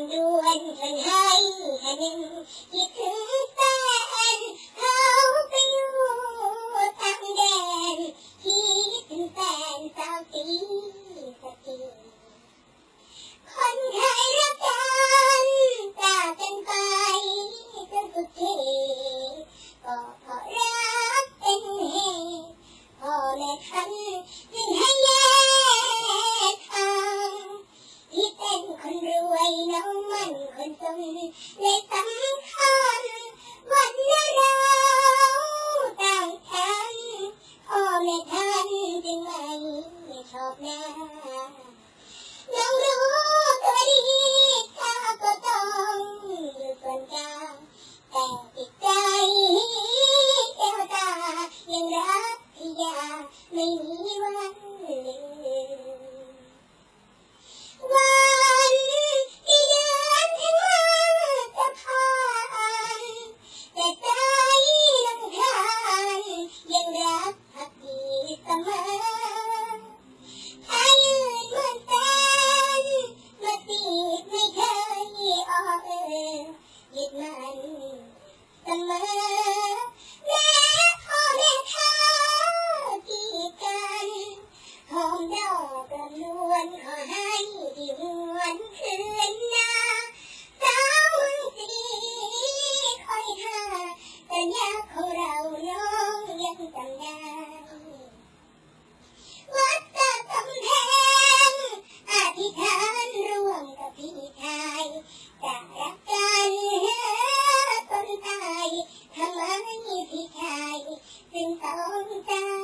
ำดวนเพิ่นให้แค่หนึ่งคิดถึงแฟนเขาไปอยู่ต่างแดนคิดถึงแฟนสาวตีสติคนเคยรักกันจากกันไปจนสุดทีก็เพราะรักเป็นเหตุพ่อแม่คันจึง คนจนเลยสำคัญวันนี้เราต่างกันพ่อแม่ท่านจึงไม่ชอบหน้า เสมอแม้พ่อแม่เขากีดกันหอมดอกกระนวลขอให้ดีมวนคืน Golden